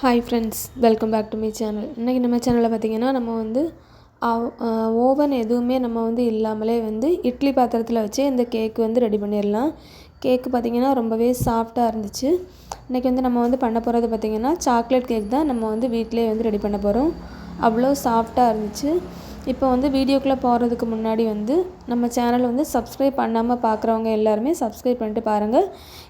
Hi friends welcome back to my channel இன்றைக்கி நம்ம சேனலில் பார்த்திங்கன்னா நம்ம வந்து ஓவன் எதுவுமே நம்ம வந்து இல்லாமலே வந்து இட்லி பாத்திரத்தில் வச்சு இந்த கேக் வந்து ரெடி பண்ணிடலாம். கேக்கு பார்த்திங்கன்னா ரொம்பவே சாஃப்டாக இருந்துச்சு. இன்றைக்கி வந்து நம்ம வந்து பண்ண போகிறது பார்த்திங்கன்னா சாக்லேட் கேக் தான் நம்ம வந்து வீட்டிலே வந்து ரெடி பண்ண போகிறோம் அவ்வளோ சாஃப்டாக இருந்துச்சு. இப்போ வந்து வீடியோக்குள்ளே போகிறதுக்கு முன்னாடி வந்து நம்ம சேனல் வந்து சப்ஸ்கிரைப் பண்ணாமல் பார்க்குறவங்க எல்லாருமே சப்ஸ்கிரைப் பண்ணிட்டு பாருங்கள்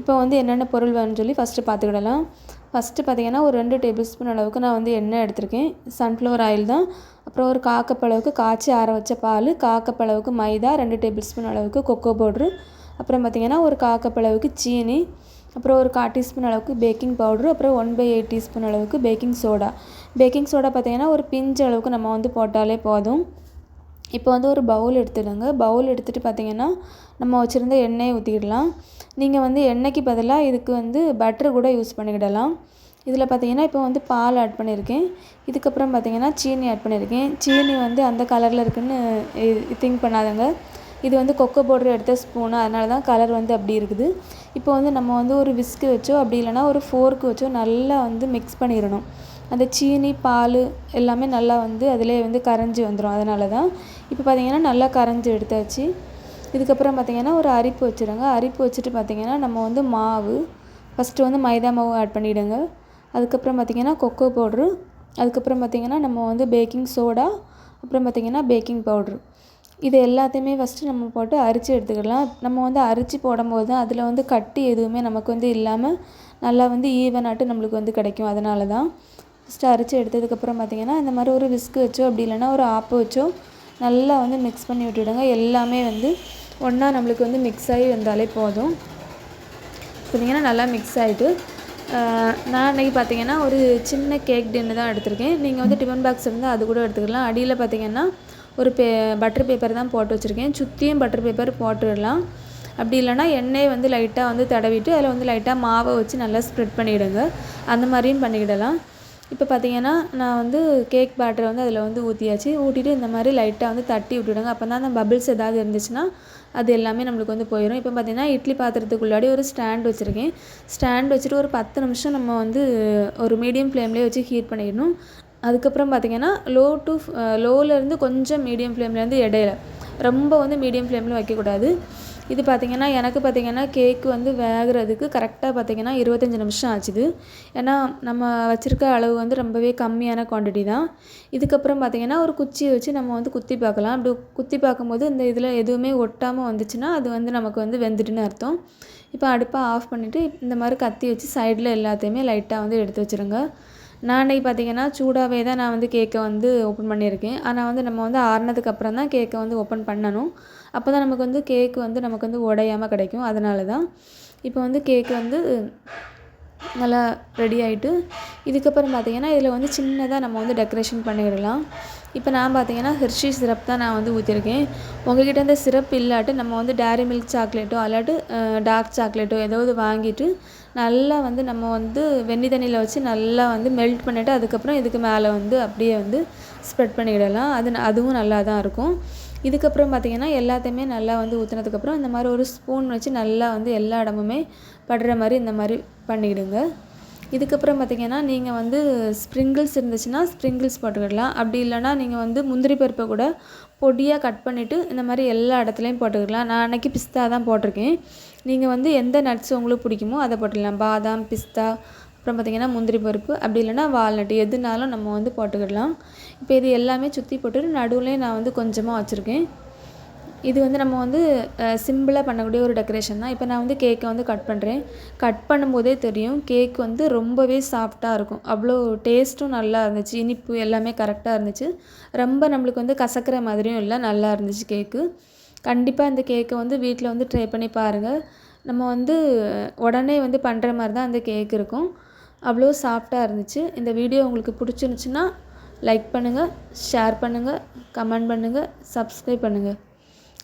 இப்போ வந்து என்னென்ன பொருள் வேணும்னு சொல்லி ஃபஸ்ட்டு பார்த்துக்கிடலாம். ஃபஸ்ட்டு பார்த்திங்கன்னா ஒரு ரெண்டு டேபிள் ஸ்பூன் அளவுக்கு நான் வந்து எண்ணெய் எடுத்திருக்கேன். சன்ஃப்ளவர் ஆயில் தான். அப்புறம் ஒரு காக்கப்பளவுக்கு காய்ச்சி ஆற வச்ச பால் காக்கப்பளவுக்கு மைதா ரெண்டு டேபிள் ஸ்பூன் அளவுக்கு கொக்கோ பவுட்ரு அப்புறம் பார்த்திங்கன்னா ஒரு காக்கப்பளவுக்கு சீனி அப்புறம் ஒரு கால் டீஸ்பூன் அளவுக்கு பேக்கிங் பவுட்ரு அப்புறம் ஒன் பை எயிட் டீஸ்பூன் அளவுக்கு பேக்கிங் சோடா பேக்கிங் சோடா பார்த்திங்கன்னா ஒரு பிஞ்சு அளவுக்கு நம்ம வந்து போட்டாலே போதும். இப்போ வந்து ஒரு பவுல் எடுத்துடுங்க பவுல் எடுத்துகிட்டு பார்த்திங்கன்னா நம்ம வச்சுருந்த எண்ணெயை ஊற்றிக்கிடலாம் நீங்கள் வந்து எண்ணெய்க்கு பதிலாக இதுக்கு வந்து பட்டர் கூட யூஸ் பண்ணிக்கிடலாம். இதில் பார்த்தீங்கன்னா இப்போ வந்து பால் ஆட் பண்ணியிருக்கேன். இதுக்கப்புறம் பார்த்தீங்கன்னா சீனி ஆட் பண்ணியிருக்கேன். சீனி வந்து அந்த கலரில் இருக்குதுன்னு திங்க் பண்ணாதங்க. இது வந்து கொக்கோ பவுடர் எடுத்த ஸ்பூனு அதனால தான் கலர் வந்து அப்படி இருக்குது. இப்போ வந்து நம்ம வந்து ஒரு விஸ்கு வச்சோ அப்படி இல்லைனா ஒரு ஃபோர்க்கு வச்சோ நல்லா வந்து மிக்ஸ் பண்ணிடணும். அந்த சீனி பால் எல்லாமே நல்லா வந்து அதிலே வந்து கரைஞ்சி வந்துடும் அதனால தான் இப்போ பார்த்திங்கன்னா நல்லா கரைஞ்சி எடுத்தாச்சு. இதுக்கப்புறம் பார்த்திங்கன்னா ஒரு அரிப்பு வச்சுருங்க. அரிப்பு வச்சுட்டு பார்த்திங்கன்னா நம்ம வந்து மாவு ஃபஸ்ட்டு வந்து மைதா மாவு ஆட் பண்ணிவிடுங்க அதுக்கப்புறம் பார்த்திங்கன்னா கொக்கோ பவுட்ரு அதுக்கப்புறம் பார்த்திங்கன்னா நம்ம வந்து பேக்கிங் சோடா அப்புறம் பார்த்திங்கன்னா பேக்கிங் பவுட்ரு இது எல்லாத்தையுமே ஃபஸ்ட்டு நம்ம போட்டு அரித்து எடுத்துக்கலாம். நம்ம வந்து அரித்து போடும்போது தான் அதில் வந்து கட்டி எதுவுமே நமக்கு வந்து இல்லாமல் நல்லா வந்து ஈவனாட்டு நம்மளுக்கு வந்து கிடைக்கும். அதனால தான் ஃபஸ்ட்டு அரைச்சி எடுத்ததுக்கப்புறம் பார்த்திங்கன்னா இந்த மாதிரி ஒரு விஸ்க்கு வச்சோ அப்படி இல்லைன்னா ஒரு ஆப்பு வச்சோ நல்லா வந்து மிக்ஸ் பண்ணி விட்டுவிடுங்க எல்லாமே வந்து ஒன்றா நம்மளுக்கு வந்து மிக்ஸ் ஆகி வந்தாலே போதும். பார்த்திங்கன்னா நல்லா மிக்ஸ் ஆகிட்டு நான் அன்றைக்கி பார்த்தீங்கன்னா ஒரு சின்ன கேக் டின்னு தான் எடுத்திருக்கேன். நீங்கள் வந்து டிஃபன் பாக்ஸ் இருந்தால் அது கூட எடுத்துக்கலாம். அடியில் பார்த்தீங்கன்னா ஒரு பே பட்டர் பேப்பர் தான் போட்டு வச்சுருக்கேன். சுற்றியும் பட்டர் பேப்பர் போட்டுடலாம். அப்படி இல்லைனா எண்ணெய் வந்து லைட்டாக வந்து தடவிட்டு அதில் வந்து லைட்டாக மாவை வச்சு நல்லா ஸ்ப்ரெட் பண்ணிவிடுங்க அந்த மாதிரியும் பண்ணிக்கிடலாம். இப்போ பார்த்தீங்கன்னா நான் வந்து கேக் பேட்டரை வந்து அதில் வந்து ஊற்றியாச்சு ஊற்றிட்டு இந்த மாதிரி லைட்டாக வந்து தட்டி விட்டுவிடுங்க அப்போ தான் அந்த பபிள்ஸ் ஏதாவது இருந்துச்சுன்னா அது எல்லாமே நம்மளுக்கு வந்து போயிடும் இப்போ பார்த்திங்கன்னா இட்லி பாத்திரத்துக்குள்ளாடி ஒரு ஸ்டாண்ட் வச்சுருக்கேன். ஸ்டாண்ட் வச்சுட்டு ஒரு பத்து நிமிஷம் நம்ம வந்து ஒரு மீடியம் ஃப்ளேம்லேயே வச்சு ஹீட் பண்ணிடணும். அதுக்கப்புறம் பார்த்திங்கன்னா லோ டு லோவிலேருந்து கொஞ்சம் மீடியம் ஃப்ளேம்லேருந்து இடையில. ரொம்ப வந்து மீடியம் ஃப்ளேமில் வைக்கக்கூடாது. இது பார்த்திங்கன்னா எனக்கு பார்த்திங்கன்னா கேக்கு வந்து வேகிறதுக்கு கரெக்டாக பார்த்திங்கன்னா இருபத்தஞ்சி நிமிஷம் ஆச்சுது. ஏன்னா நம்ம வச்சுருக்க அளவு வந்து ரொம்பவே கம்மியான குவான்டிட்டி தான். இதுக்கப்புறம் பார்த்திங்கன்னா ஒரு குச்சியை வச்சு நம்ம வந்து குத்தி பார்க்கலாம். அப்படி குத்தி பார்க்கும்போது இந்த இதில் எதுவுமே ஒட்டாமல் வந்துச்சுன்னா அது வந்து நமக்கு வந்து வெந்துட்டுன்னு அர்த்தம். இப்போ அடுப்பை ஆஃப் பண்ணிவிட்டு இந்த மாதிரி கத்தி வச்சு சைடில் எல்லாத்தையுமே லைட்டாக வந்து எடுத்து வச்சுருங்க. நான் அன்றைக்கி பார்த்திங்கன்னா சூடாகவே தான் நான் வந்து கேக்கை வந்து ஓப்பன் பண்ணியிருக்கேன். ஆனால் வந்து நம்ம வந்து ஆறுனதுக்கு அப்புறம் தான் கேக்கை வந்து ஓப்பன் பண்ணணும். அப்போ தான் நமக்கு வந்து கேக்கு வந்து நமக்கு வந்து உடையாமல் கிடைக்கும். அதனால தான் இப்போ வந்து கேக்கு வந்து நல்லா ரெடி ஆகிட்டு இதுக்கப்புறம் பார்த்திங்கன்னா இதில் வந்து சின்னதாக நம்ம வந்து டெக்கரேஷன் பண்ணிடலாம். இப்போ நான் பார்த்தீங்கன்னா ஹெர்ஷி சிரப் தான் நான் வந்து ஊற்றிருக்கேன் உங்கள்கிட்ட இந்த சிரப் இல்லாட்டு நம்ம வந்து டேரி மில்க் சாக்லேட்டோ அல்லாட்டு டார்க் சாக்லேட்டோ ஏதாவது வாங்கிட்டு நல்லா வந்து நம்ம வந்து வெந்நி தண்ணியில் வச்சு நல்லா வந்து மெல்ட் பண்ணிவிட்டு அதுக்கப்புறம் இதுக்கு மேலே வந்து அப்படியே வந்து ஸ்ப்ரெட் பண்ணிவிடலாம் அது அதுவும் நல்லா தான் இருக்கும். இதுக்கப்புறம் பார்த்திங்கன்னா எல்லாத்தையுமே நல்லா வந்து ஊற்றுனதுக்கப்புறம் இந்த மாதிரி ஒரு ஸ்பூன் வச்சு நல்லா வந்து எல்லா இடமுமே படுற மாதிரி இந்த மாதிரி பண்ணிவிடுங்க இதுக்கப்புறம் பார்த்திங்கன்னா நீங்கள் வந்து ஸ்ப்ரிங்கிள்ஸ் இருந்துச்சுன்னா ஸ்ப்ரிங்கிள்ஸ் போட்டுக்கிடலாம். அப்படி இல்லைனா நீங்கள் வந்து முந்திரி பருப்பை கூட பொடியாக கட் பண்ணிவிட்டு இந்த மாதிரி எல்லா இடத்துலையும் போட்டுக்கிடலாம். நான் அன்றைக்கி பிஸ்தா தான் போட்டிருக்கேன். நீங்கள் வந்து எந்த நட்ஸ் உங்களுக்கு பிடிக்குமோ அதை போட்டுக்கலாம். பாதாம் பிஸ்தா அப்புறம் பார்த்திங்கன்னா முந்திரி பருப்பு. அப்படி இல்லைனா வால்நட் எதுனாலும் நம்ம வந்து போட்டுக்கிடலாம். இப்போ இது எல்லாமே சுற்றி போட்டுட்டு நடுவில் நான் வந்து கொஞ்சமாக வச்சுருக்கேன். இது வந்து நம்ம வந்து சிம்பிளாக பண்ணக்கூடிய ஒரு டெக்கரேஷன் தான். இப்போ நான் வந்து கேக்கை வந்து கட் பண்ணுறேன் கட் பண்ணும்போதே தெரியும் கேக் வந்து ரொம்பவே சாஃப்டாக இருக்கும். அவ்வளோ டேஸ்ட்டும் நல்லா இருந்துச்சு. இனிப்பு எல்லாமே கரெக்டாக இருந்துச்சு. ரொம்ப நம்மளுக்கு வந்து கசக்கிற மாதிரியும் இல்லை நல்லா இருந்துச்சு கேக்கு கண்டிப்பாக இந்த கேக்கை வந்து வீட்டில் வந்து ட்ரை பண்ணி பாருங்கள் நம்ம வந்து உடனே வந்து பண்ணுற மாதிரி தான் அந்த கேக் இருக்கும். அவ்வளோ சாஃப்டாக இருந்துச்சு. இந்த வீடியோ உங்களுக்கு பிடிச்சிருந்துச்சின்னா லைக் பண்ணுங்கள் ஷேர் பண்ணுங்கள் கமெண்ட் பண்ணுங்கள் சப்ஸ்கிரைப் பண்ணுங்கள்